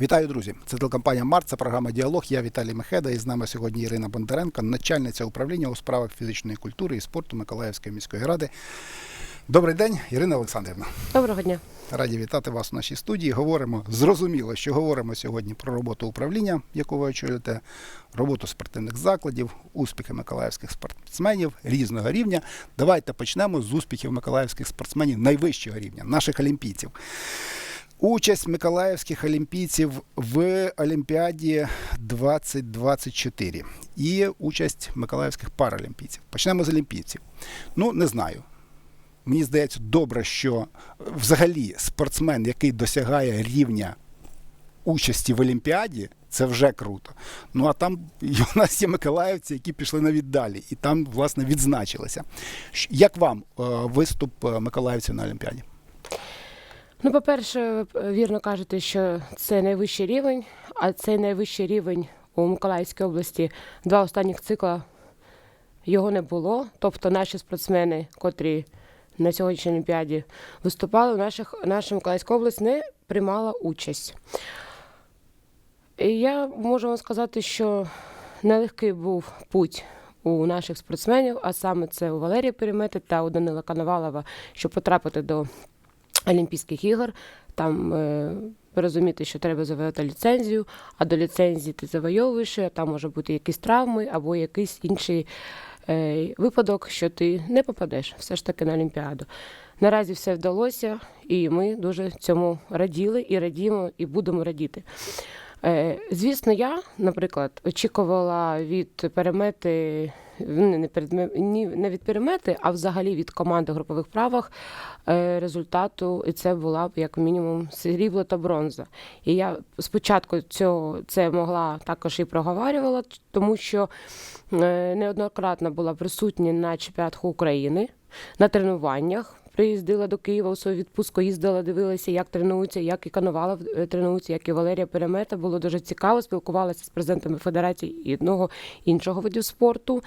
Вітаю, друзі! Це телекомпанія Март, це програма Діалог. Я Віталій Мехеда. І з нами сьогодні Ірина Бондаренко, начальниця управління у справах фізичної культури і спорту Миколаївської міської ради. Добрий день, Ірина Олександрівна. Доброго дня. Раді вітати вас у нашій студії. Говоримо зрозуміло, що говоримо сьогодні про роботу управління, яку ви очолюєте, роботу спортивних закладів, успіхи миколаївських спортсменів різного рівня. Давайте почнемо з успіхів миколаївських спортсменів найвищого рівня, наших олімпійців. Участь миколаївських олімпійців в Олімпіаді 2024 і участь миколаївських паралімпійців. Почнемо з олімпійців. Ну, не знаю. Мені здається, добре, що взагалі спортсмен, який досягає рівня участі в Олімпіаді, це вже круто. Ну а там у нас є миколаївці, які пішли навіть далі, і там, власне, відзначилися. Як вам е, виступ е, миколаївців на Олімпіаді? Ну, по-перше, вірно кажете, що це найвищий рівень, а цей найвищий рівень у Миколаївській області два останніх цикла його не було. Тобто наші спортсмени, котрі на сьогоднішній Олімпіаді виступали, наших, наша Миколаївська область не приймала участь. І я можу вам сказати, що нелегкий був путь у наших спортсменів, а саме це у Валерія Перемети та у Данила Коновалова, щоб потрапити до Олімпійських ігор. Там е, ви розумієте, що треба завоювати ліцензію, а до ліцензії ти завойовуєш, а там може бути якісь травми або якийсь інший е, випадок, що ти не попадеш все ж таки на Олімпіаду. Наразі все вдалося, і ми дуже цьому раділи і радіємо, і будемо радіти. Е, звісно, я, наприклад, очікувала від перемети, не, не, передме- не від перемети, а взагалі від команди групових правах е, результату, і це була б як мінімум срібло та бронза. І я спочатку цього це могла також і проговарювала, тому що е, неоднократно була присутня на чемпіонатах України на тренуваннях. Приїздила до Києва у свою відпустку, їздила, дивилася, як тренуються, як і Коновалов е, тренується, як і Валерія Перемета. Було дуже цікаво, спілкувалася з президентами федерації і одного іншого видів спорту.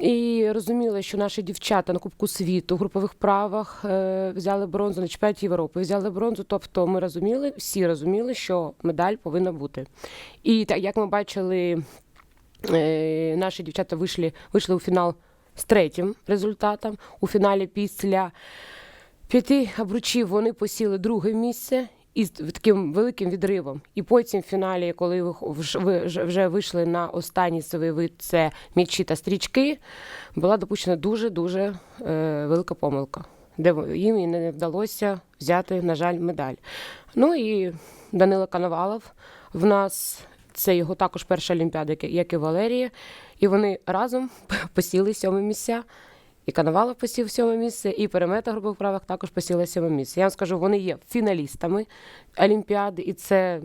І розуміла, що наші дівчата на Кубку світу в групових правах е, взяли бронзу на чемпіонаті Європи, взяли бронзу. Тобто ми розуміли, всі розуміли, що медаль повинна бути. І так як ми бачили, е, наші дівчата вийшли, вийшли у фінал з третім результатом. У фіналі після п'яти обручів вони посіли друге місце із таким великим відривом. І потім в фіналі, коли ви вже- вийшли на останній свій вид, це м'ячі та стрічки, була допущена дуже-дуже е, велика помилка, де їм і не вдалося взяти, на жаль, медаль. Ну і Данило Коновалов в нас. Це його також перша олімпіада, як і- Валерія. І вони разом посіли сьоме місця. І Коновалов посів сьоме місце, і Перемета в групових правах також посіла сьоме місце. Я вам скажу, вони є фіналістами Олімпіади, і це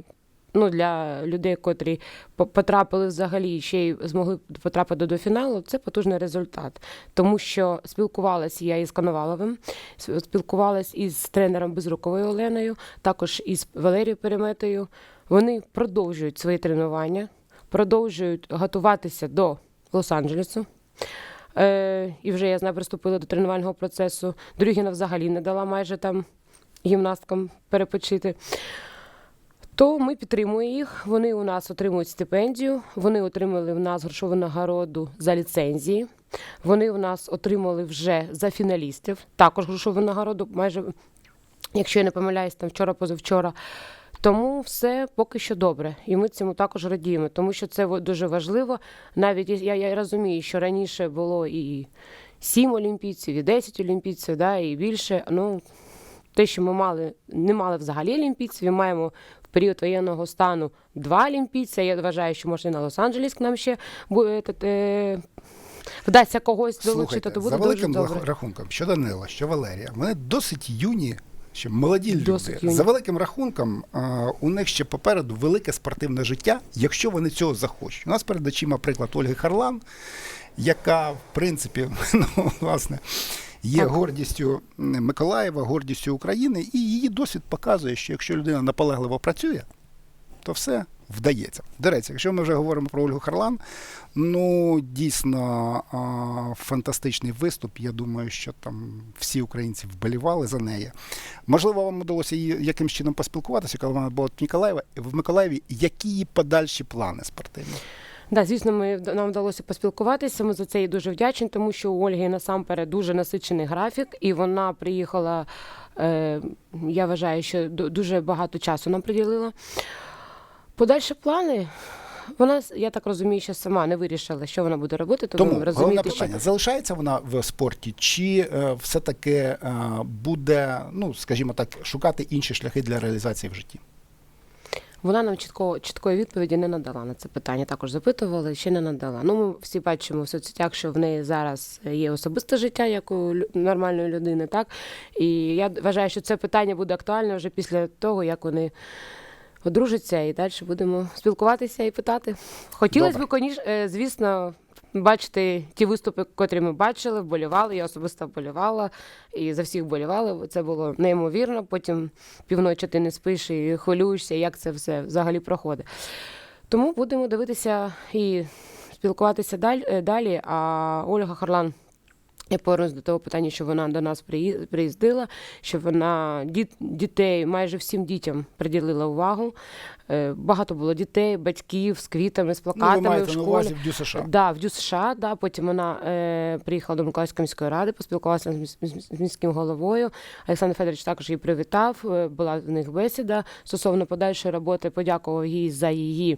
ну, для людей, котрі потрапили взагалі ще й змогли потрапити до фіналу, це потужний результат. Тому що спілкувалася я із Коноваловим, с- спілкувалась із тренером Безруковою Оленою, також із Валерією Переметою. Вони продовжують свої тренування, продовжують готуватися до Лос-Анджелесу. Е, і вже я знаю, приступила до тренувального процесу. Другіна взагалі не дала майже там гімнасткам перепочити. То ми підтримуємо їх. Вони у нас отримують стипендію. Вони отримали в нас грошову нагороду за ліцензії. Вони у нас отримали вже за фіналістів також грошову нагороду, майже, якщо я не помиляюсь, там вчора, позавчора. Тому все поки що добре, і ми цьому також радіємо, тому що це дуже важливо. Навіть я, я розумію, що раніше було і 7 олімпійців, і 10 олімпійців, да, і більше. Ну, те, що ми мали, не мали взагалі олімпійців, і маємо в період воєнного стану два олімпійця. Я вважаю, що може і на Лос-Анджелес к нам ще буде, вдасться когось долучити, Слухайте, то буде за дуже великим добре. рахунком, що Данила, що Валерія, вони досить юні, ще молоді люди. Досить. За великим рахунком, у них ще попереду велике спортивне життя, якщо вони цього захочуть. У нас перед очима приклад Ольги Харлан, яка, в принципі, ну, власне. Є Так. гордістю Миколаєва, гордістю України, і її досвід показує, що якщо людина наполегливо працює, то все вдається. До речі, якщо ми вже говоримо про Ольгу Харлан, ну дійсно фантастичний виступ. Я думаю, що там всі українці вболівали за неї. Можливо, вам вдалося її якимсь чином поспілкуватися, коли вона була в Миколаєві. В Миколаєві. Які її подальші плани спортивні? Да, звісно, ми нам вдалося поспілкуватися. Ми за це їй дуже вдячні, тому що у Ольги насамперед дуже насичений графік, і вона приїхала. Е, я вважаю, що ду- дуже багато часу нам приділила. Подальші плани. Вона, я так розумію, що сама не вирішила, що вона буде робити, тому, Тому ви головне розумієте, що питання: залишається вона в спорті, чи е, все-таки е, буде, ну скажімо так, шукати інші шляхи для реалізації в житті? Вона нам чітко, чіткої відповіді не надала на це питання. Також запитували, ще не надала. Ну, ми всі бачимо в соцсетях, що в неї зараз є особисте життя, як у нормальної людини, так? І я вважаю, що це питання буде актуальне вже після того, як вони одружаться, і далі будемо спілкуватися і питати. Хотілося б, е, звісно. Бачити ті виступи, котрі ми бачили, вболівали. Я особисто вболівала і за всіх вболівали. Це було неймовірно. Потім півночі ти не спиш і хвилюєшся, як це все взагалі проходить. Тому будемо дивитися і спілкуватися е, далі. А Ольга Харлан. Я повернусь до того питання, що вона до нас приї- приїздила, що вона діт, дітей, майже всім дітям приділила увагу. Е, Багато було дітей, батьків з квітами, з Ну, ви плакатами в маєте на увазі в Дю США. Да, в ДЮС США, да. Потім вона е, приїхала до Миколаївської міської ради, поспілкувалася з, міс- з- з міським головою. Олександр Федорович також її привітав. е, Була в них бесіда стосовно подальшої роботи. Подякував їй за її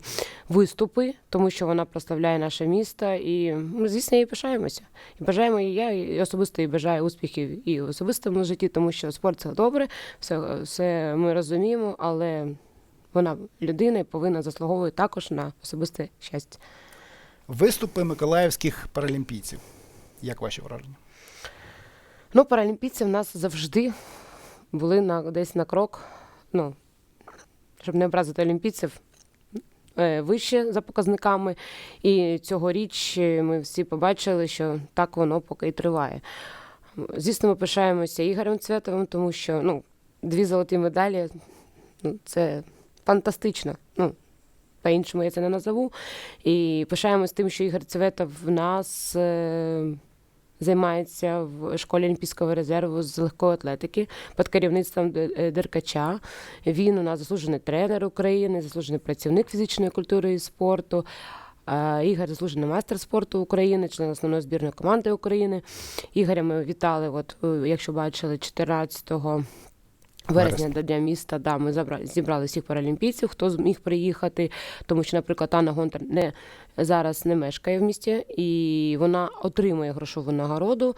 виступи, тому що вона прославляє наше місто. І ми, звісно, їй пишаємося. І бажаємо їй, я і особисто їй бажаю успіхів і в особистому житті, тому що спорт це добре, все, все ми розуміємо, але вона людина і повинна заслуговувати також на особисте щастя. Виступи миколаївських паралімпійців. Як ваші враження? Ну, паралімпійці в нас завжди були на, десь на крок, ну, щоб не образити олімпійців, вище за показниками. І цьогоріч е, ми всі побачили, що так воно поки і триває. Звісно, ми пишаємося Ігорем Цветовим, тому що ну, дві золоті медалі ну, це фантастично. Ну, по-іншому я це не назову. І пишаємось тим, що Ігор Цветов в нас. Е- займається в школі Олімпійського резерву з легкої атлетики під керівництвом е, Деркача. Він у нас заслужений тренер України, заслужений працівник фізичної культури і спорту. Ігор заслужений майстер спорту України, член основної збірної команди України. Ігоря ми вітали, от, е, якщо бачили, 14 Вересня до Дня міста, да, ми забрали, зібрали всіх паралімпійців, хто зміг приїхати, тому що, наприклад, Анна Гонтар не, зараз не мешкає в місті, і вона отримує грошову нагороду,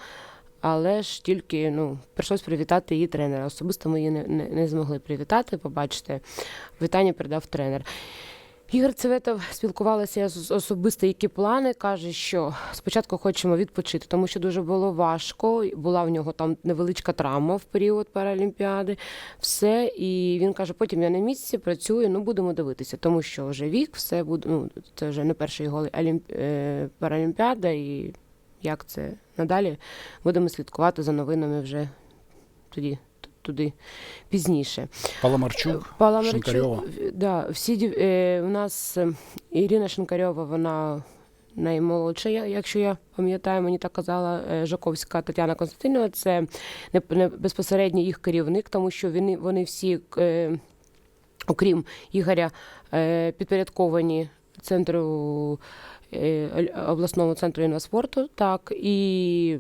але ж тільки ну, прийшлось привітати її тренера. Особисто ми її не, не, не змогли привітати, побачите, вітання передав тренер. Ігор Цветов спілкувалася з особисто, які плани. каже, що спочатку хочемо відпочити, тому що дуже було важко. Була в нього там невеличка травма в період Паралімпіади. Все. І він каже: потім я на місці працюю, ну будемо дивитися, тому що вже вік, все буде. Ну це вже не перша його е, Паралімпіада, і як це надалі будемо слідкувати за новинами вже тоді. Туди пізніше. Паламарчук, Паламарчук, Шинкарьова. в- Да, всі е, у нас е, Ірина Шинкарьова, вона наймолодша, якщо я пам'ятаю, мені так казала е, Жаковська Тетяна Константинова. Це не, не безпосередньо їх керівник, тому що вони, вони всі, е, окрім Ігоря, е, підпорядковані центру е, обласному центру інваспорту. Так і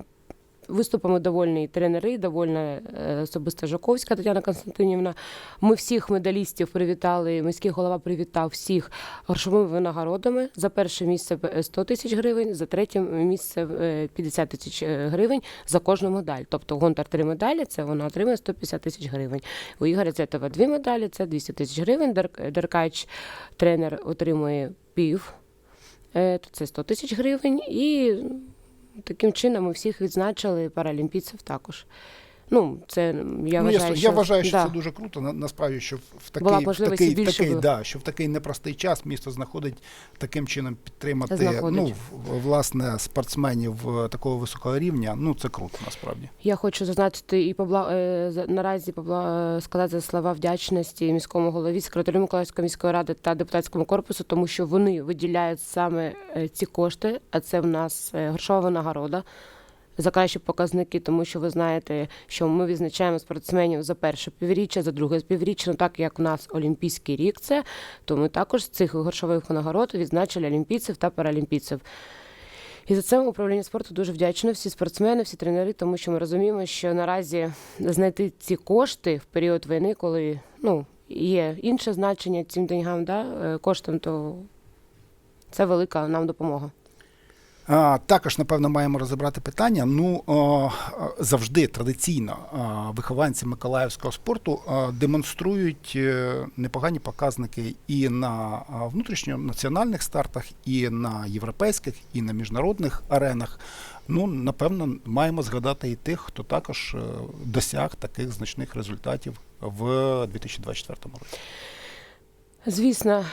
Виступами довольні тренери, довольна е, особисто Жаковська Тетяна Константинівна. Ми всіх медалістів привітали. Міський голова привітав всіх грошовими винагородами. За перше місце е, 100 тисяч гривень, за третє місце е, 50 тисяч е, гривень за кожну медаль. Тобто Гонтар три медалі, це вона отримує 150 тисяч гривень. У Ігоря Цетова дві медалі, це 200 тисяч гривень. Дер- Деркач, тренер, отримує пів. Е, Це 100 тисяч гривень. І Таким чином ми всіх відзначили, паралімпійців також. Ну, це я ну, вважаю, с- що, я вважаю, що да. це дуже круто. На, насправді, що в, такий, в такий, такий, би- да, що в такий непростий час місто знаходить таким чином підтримати Знаходить. ну, в- власне спортсменів е, такого високого рівня. Ну це круто насправді. Я хочу зазначити і побла... е, наразі побла... е, сказати слова вдячності міському голові, секретарю Миколаївської міської ради та депутатському корпусу, тому що вони виділяють саме ці кошти, а це в нас грошова нагорода. За кращі показники, тому що ви знаєте, що ми відзначаємо спортсменів за перше півріччя, за друге півріччя. Ну так як у нас Олімпійський рік це, то ми також з цих грошових нагород відзначили олімпійців та паралімпійців. І за це управління спорту дуже вдячне всі спортсмени, всі тренери, тому що ми розуміємо, що наразі знайти ці кошти в період війни, коли ну, є інше значення цим деньгам, да, е, коштам, то це велика нам допомога. Також, напевно, маємо розібрати питання. Ну завжди традиційно вихованці миколаївського спорту демонструють е, непогані показники і на внутрішньонаціональних стартах, і на європейських, і на міжнародних аренах. Ну, напевно, маємо згадати і тих, хто також е, досяг таких значних результатів в 2024 році. Звісно,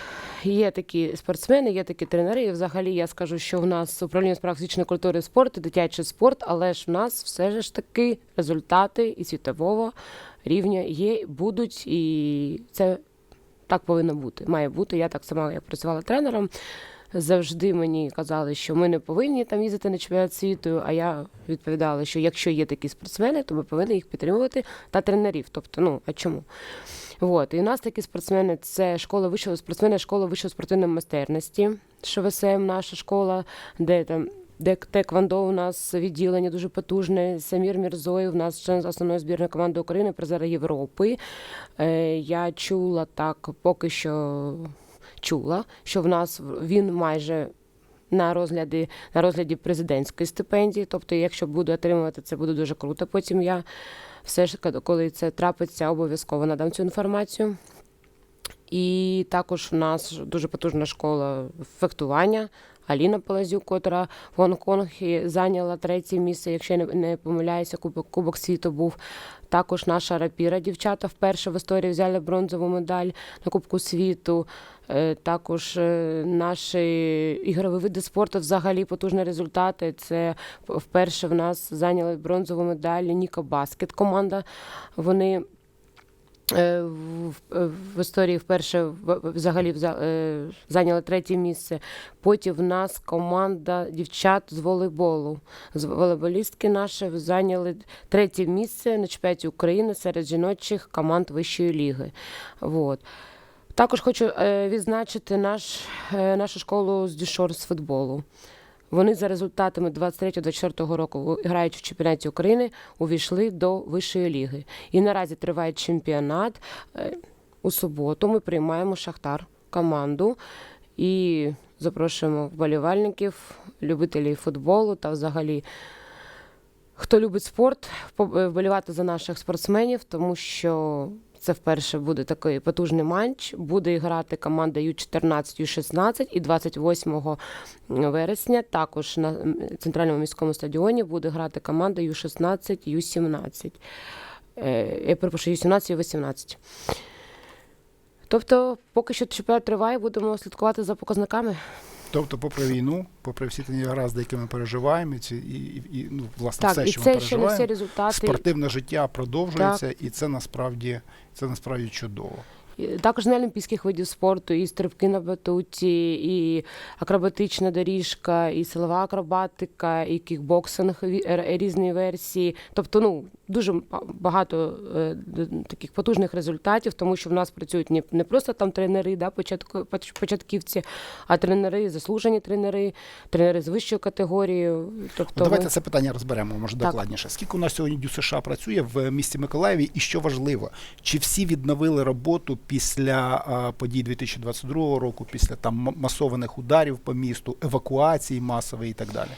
є такі спортсмени, є такі тренери. І взагалі я скажу, що в нас управління справ фізичної культури і спорту, дитячий спорт, але ж в нас все ж таки результати і світового рівня є, будуть, і це так повинно бути. Має бути. Я так сама як працювала тренером. Завжди мені казали, що ми не повинні там їздити на чемпіонат світу. А я відповідала, що якщо є такі спортсмени, то ми повинні їх підтримувати та тренерів. Тобто, ну а чому? Вот. І у нас такі спортсмени це школа вищого спортсмени, школа вищої спортивної майстерності, ШВСМ, наша школа, де там. Де Теквандо у нас відділення дуже потужне. Самір Мірзоєв, у нас член основної збірної команди України, призер Європи. Е, я чула так, поки що чула, що в нас він майже на розгляді, на розгляді президентської стипендії. Тобто, якщо буду отримувати, це буде дуже круто. Потім я все ж коли це трапиться, обов'язково надам цю інформацію. І також у нас дуже потужна школа фехтування. Аліна Палазюк, котра в Гонконгі зайняла третє місце, якщо не, помиляюся, кубок, кубок світу був. Також наша рапіра дівчата вперше в історії взяли бронзову медаль на Кубку світу. Е, Також е, наші ігрові види спорту взагалі потужні результати. Це вперше в нас зайняли бронзову медаль Ніка Баскет команда. Вони в, в історії вперше взагалі е, зайняли третє місце. Потім в нас команда дівчат з волейболу. З волейболістки наші зайняли третє місце на чемпіонаті України серед жіночих команд вищої ліги. Вот. Також хочу е, відзначити наш, е, нашу школу з дюшор з футболу. Вони за результатами 23-24 року, граючи в чемпіонаті України, увійшли до вищої ліги. І наразі триває чемпіонат. Е, У суботу ми приймаємо Шахтар команду і запрошуємо вболівальників, любителів футболу та взагалі. Хто любить спорт, е, вболівати за наших спортсменів, тому що це вперше буде такий потужний матч. Буде грати команда Ю-14, Ю-16 і 28 вересня також на центральному міському стадіоні буде грати команда Ю-16, Ю-17. Е, Я перепрошую, Ю-17 і Ю-18. Тобто, поки що чемпіонат триває, будемо слідкувати за показниками. Тобто, попри війну, попри всі ті негаразди, які ми переживаємо, і, ці, і, і, ну, власне Так, все, і що ми це ще не всі результати. спортивне життя продовжується, і це насправді це насправді чудово. Також на олімпійських видів спорту, і стрибки на батуті, і акробатична доріжка, і силова акробатика, і кікбоксинг ві- різні версії. Тобто, ну дуже багато е, таких потужних результатів, тому що в нас працюють не, просто там тренери, да, початку, початківці, а тренери, заслужені тренери, тренери з вищою категорією. Тобто, Ну, Давайте ми- це питання розберемо, може Так. докладніше. Скільки у нас сьогодні США працює в місті Миколаєві, і що важливо, чи всі відновили роботу після подій 2022 року, після там масованих ударів по місту, евакуації масової і так далі?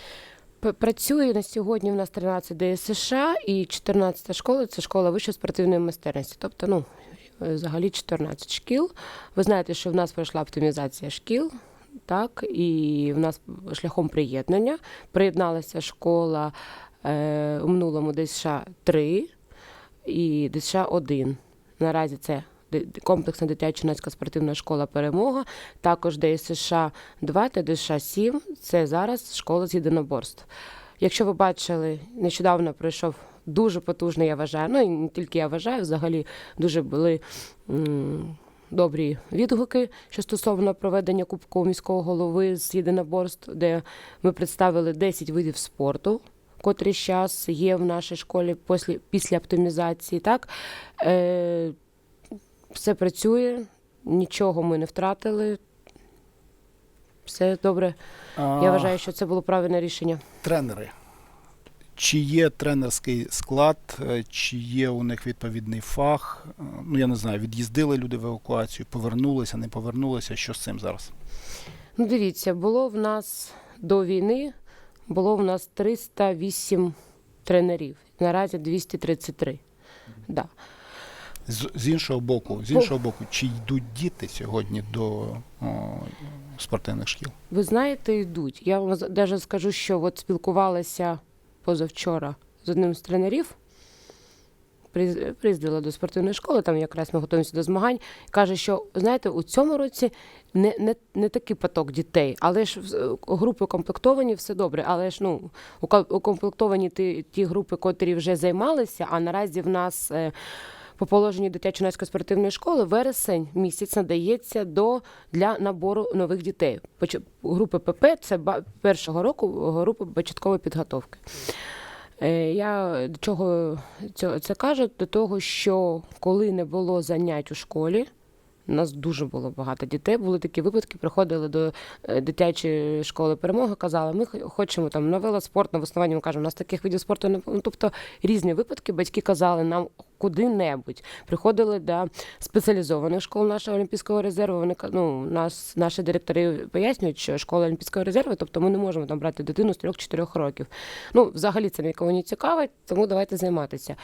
Працює на сьогодні. В нас 13 ДСШ і 14 школа це школа вищої спортивної майстерності. Тобто, ну е, взагалі 14 шкіл. Ви знаєте, що в нас пройшла оптимізація шкіл. Так, і в нас шляхом приєднання приєдналася школа е, у минулому ДСШ 3. і ДСШ-1. Наразі це комплексна дитячо-юнацька спортивна школа Перемога, також ДСШ 2 та ДСШ 7 це зараз школа з єдиноборств. Якщо ви бачили, нещодавно пройшов дуже потужний, я вважаю. Ну і не тільки я вважаю, взагалі дуже були добрі відгуки, що стосовно проведення Кубку міського голови з єдиноборств, де ми представили 10 видів спорту. Котрі зараз є в нашій школі після, після оптимізації, так е, все працює, нічого ми не втратили. Все добре. Я вважаю, що це було правильне рішення. Тренери. Чи є тренерський склад, е, чи є у них відповідний фах? Е, Ну, я не знаю, від'їздили люди в евакуацію, повернулися, не повернулися. Що з цим зараз? Ну, дивіться, було в нас до війни було в нас 308 тренерів. Наразі 233. Да. З, з іншого боку, з іншого боку, чи йдуть діти сьогодні до о, спортивних шкіл? Ви знаєте, йдуть. Я вам навіть скажу, що от спілкувалася позавчора з одним з тренерів. Приїз- Приїздила до спортивної школи, там якраз ми готуємося до змагань. Каже, що знаєте, у цьому році не, не, не такий поток дітей, але ж групи укомплектовані, все добре. Але ж ну укомплектовані ті, ті групи, котрі вже займалися. А наразі в нас е, по положенню дитячо-юнацької спортивної школи вересень місяць надається до для набору нових дітей. Групи ПП це першого року групи початкової підготовки. Е, Я до чого це кажу? До того, що коли не було занять у школі, у нас дуже було багато дітей. Були такі випадки, приходили до е, дитячої школи перемоги, казали, ми хочемо там на велоспорт, на веслування. Ми кажемо, у нас таких видів спорту не було». ну, тобто різні випадки. Батьки казали нам куди-небудь. Приходили до спеціалізованих школ нашого олімпійського резерву. Вони ну, нас наші директори пояснюють, що школа олімпійського резерву, тобто ми не можемо там брати дитину з 3-4 років. Ну, взагалі це нікого не цікавить, тому давайте займатися.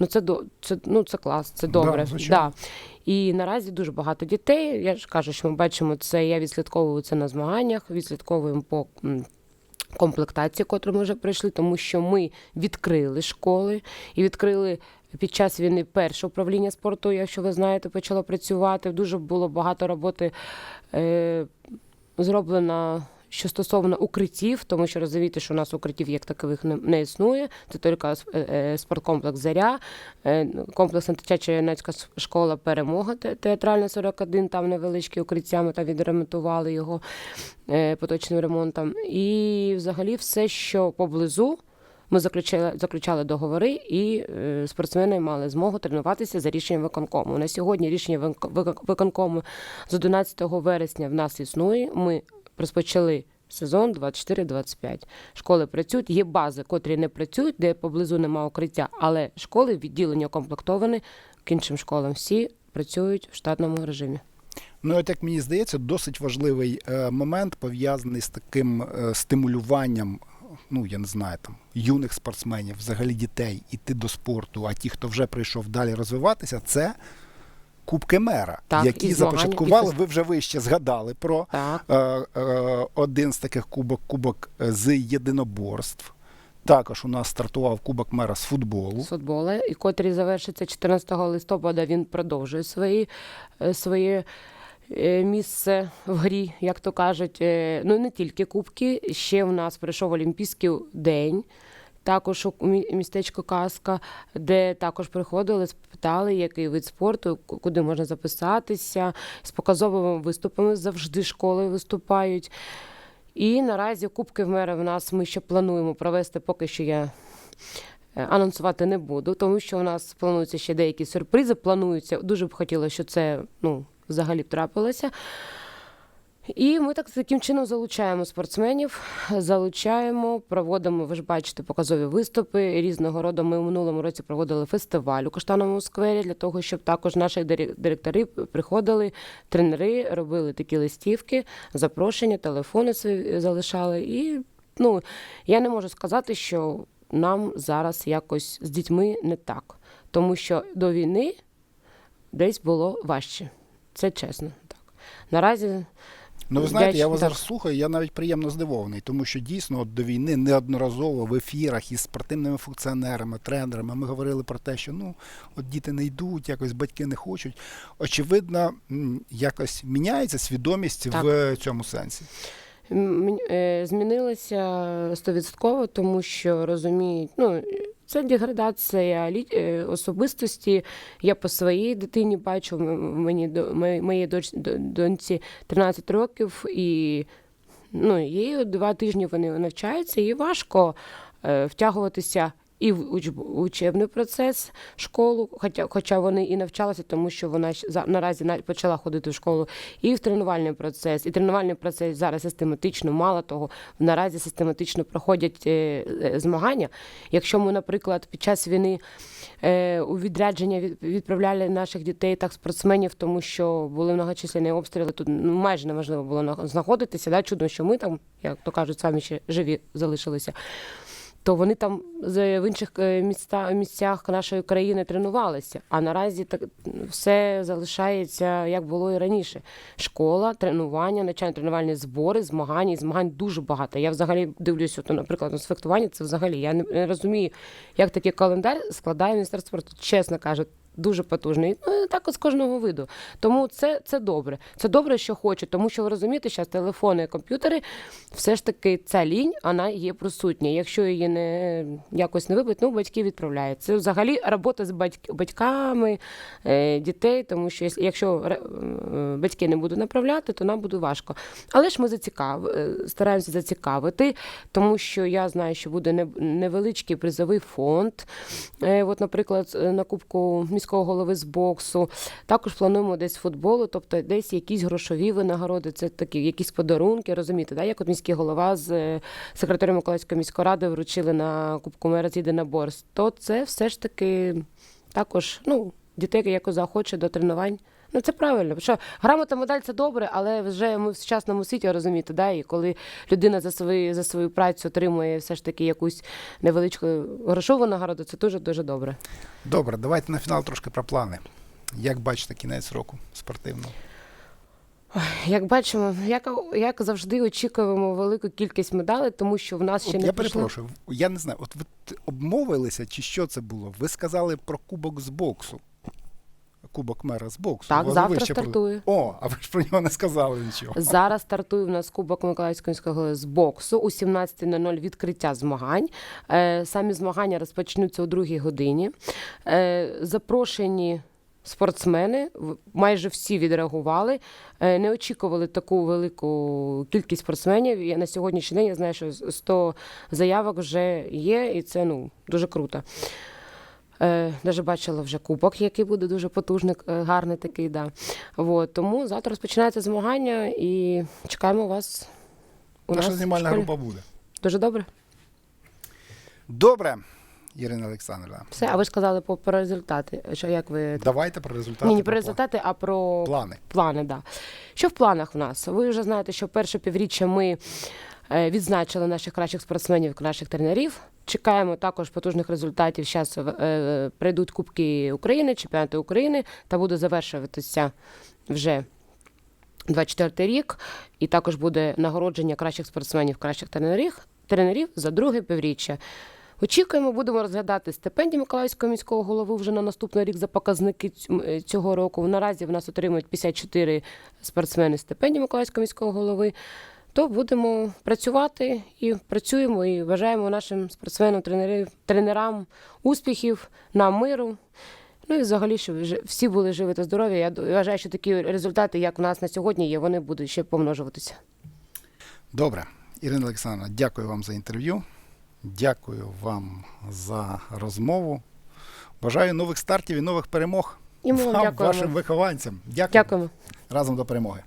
Ну, це до це, ну, це клас, це добре. звичайно. Да. І наразі дуже багато дітей. Я ж кажу, що ми бачимо це. Я відслідковую це на змаганнях, відслідковуємо по. Комплектації, котру ми вже пройшли, тому що ми відкрили школи і відкрили під час війни перше управління спорту, якщо ви знаєте, почало працювати. Дуже було багато роботи е, зроблено що стосовно укриттів, тому що розумієте, що у нас укриттів як такових не, існує. Це тільки е, е, спорткомплекс Заря, е, комплексна дитяча юнацька школа Перемога те- театральна 41, там невеличкі укриття, ми там відремонтували його поточним ремонтом. І взагалі все, що поблизу. Ми заключали, заключали договори, і е, спортсмени мали змогу тренуватися за рішенням виконкому. На сьогодні рішення викон- викон- виконкому з 11 вересня в нас існує. Ми розпочали сезон 24-25. Школи працюють. Є бази, котрі не працюють, де поблизу немає укриття, але школи відділення укомплектовані. К іншим школам всі працюють в штатному режимі. Ну, от як мені здається, досить важливий е, момент пов'язаний з таким е, стимулюванням. Ну, я не знаю, там юних спортсменів, взагалі дітей іти до спорту, а ті, хто вже прийшов далі розвиватися, це Кубки мера, Так, які започаткували. і Ви вже вище згадали про е, е, один з таких кубок кубок з єдиноборств. Також у нас стартував Кубок мера з футболу. з футболу, і котрий завершиться 14 листопада, він продовжує свої, е, своє е, місце в грі, як то кажуть. Е, Ну не тільки кубки, ще в нас прийшов Олімпійський день. Також у містечко Казка, де також приходили, спитали, який вид спорту, куди можна записатися. З показовими виступами завжди школи виступають. І наразі Кубки в мера в нас ми ще плануємо провести, поки що я е, анонсувати не буду, тому що у нас плануються ще деякі сюрпризи. Плануються. Дуже б хотілося, щоб це ну, взагалі б трапилося. І ми так таким чином залучаємо спортсменів, залучаємо, проводимо, ви ж бачите, показові виступи різного роду. Ми в минулому році проводили фестиваль у Каштановому сквері для того, щоб також наші директори приходили, тренери робили такі листівки, запрошення, телефони свої залишали. І ну, я не можу сказати, що нам зараз якось з дітьми не так, тому що до війни десь було важче. Це чесно. Так. Наразі Ну, ви знаєте, я вас так. зараз слухаю, я навіть приємно здивований, тому що дійсно от до війни неодноразово в ефірах із спортивними функціонерами, тренерами ми говорили про те, що ну от діти не йдуть, якось батьки не хочуть. Очевидно, якось міняється свідомість Так. в цьому сенсі. Е, стовідсотково, тому що розуміють, ну це деградація е, особистості. Я по своїй дитині бачу, мені моїй доньці 13 років, і ну, їй два тижні вони навчаються, їй важко е, втягуватися. І в учебний процес школу, хоча, хоча вони і навчалися, тому що вона наразі на- почала ходити в школу, і в тренувальний процес. І тренувальний процес зараз систематично, мало того, наразі систематично проходять е, е, змагання. Якщо ми, наприклад, під час війни е, у відрядження від, відправляли наших дітей так спортсменів, тому що були многочисленні обстріли, тут ну, майже неможливо було на- знаходитися. Да? Чудно, що ми там, як то кажуть, самі ще живі залишилися то вони там в інших е, міста, місцях нашої країни тренувалися. А наразі так все залишається як було і раніше. Школа, тренування, навчально-тренувальні збори, змагання. І змагань дуже багато. Я взагалі дивлюся, то, наприклад, на фехтування це взагалі. Я не, розумію, як такий календар складає міністерство спорту. Чесно кажу. Дуже потужний. Ну, і так от з кожного виду. Тому це, це добре. Це добре, що хочуть, тому що ви розумієте, зараз телефони, комп'ютери, все ж таки ця лінь, вона є присутня. Якщо її не якось не вибить, ну батьки відправляють. Це взагалі робота з батьк- батьками е, дітей, тому що якщо е, батьки не будуть направляти, то нам буде важко. Але ж ми зацікав... е, стараємося зацікавити, тому що я знаю, що буде невеличкий призовий фонд. От, наприклад, на Кубку міського голови з боксу. Також плануємо десь футболу, тобто десь якісь грошові винагороди, це такі якісь подарунки, розумієте, да? як от міський голова з е, секретарем Миколаївської міської ради вручили на Кубку мера з'їде на то це все ж таки також ну, дітей якось захоче до тренувань. Ну це правильно. Що грамота медаль це добре, але вже ми в сучасному світі розумієте, да, і коли людина за свою за свою працю отримує все ж таки якусь невеличку грошову нагороду, це дуже дуже добре. Добре, давайте на фінал трошки про плани. Як бачите кінець року спортивного? Як бачимо, як, як завжди очікуємо велику кількість медалей, тому що в нас ще От не я прийшло. перепрошую, я не знаю, от ви обмовилися, чи що це було? Ви сказали про кубок з боксу. Кубок мера з боксу. Так, завтра ви ще про- стартує. О, а ви ж про нього не сказали нічого. Зараз стартує в нас Кубок Миколаївської міської з боксу у 17.00 відкриття змагань. Е, Самі змагання розпочнуться о 2 годині. Е, Запрошені спортсмени, майже всі відреагували. Е, Не очікували таку велику кількість спортсменів. Я на сьогоднішній день я знаю, що 100 заявок вже є, і це ну дуже круто. Е, Даже бачила вже кубок, який буде дуже потужний, е, гарний такий. Да. Вот, тому завтра розпочинається змагання і чекаємо вас. У Наша нас в знімальна школі. група буде. Дуже добре. Добре, Ірина Олександрівна. Все, а ви ж сказали по, про результати. Що як ви Давайте про результати. ні, не про про результати, а про плани. плани. Да. Що в планах в нас? Ви вже знаєте, що перше півріччя ми е, відзначили наших кращих спортсменів, кращих тренерів. Чекаємо також потужних результатів. Зараз е, прийдуть Кубки України, чемпіонати України, та буде завершуватися вже 24 рік. І також буде нагородження кращих спортсменів, кращих тренерів, тренерів за друге півріччя. Очікуємо, будемо розглядати стипендії Миколаївського міського голови вже на наступний рік за показники цього року. Наразі в нас отримують 54 спортсмени стипендії Миколаївського міського голови. То будемо працювати і працюємо, і бажаємо нашим спортсменам, тренерів, тренерам успіхів, нам миру. Ну і взагалі, щоб всі були живі та здорові. Я вважаю, що такі результати, як у нас на сьогодні є, вони будуть ще помножуватися. Добре, Ірина Олександровна, дякую вам за інтерв'ю. Дякую вам за розмову. Бажаю нових стартів і нових перемог І ми вам вам, дякуємо. вашим вихованцям. Дякую. Дякуємо. Разом до перемоги.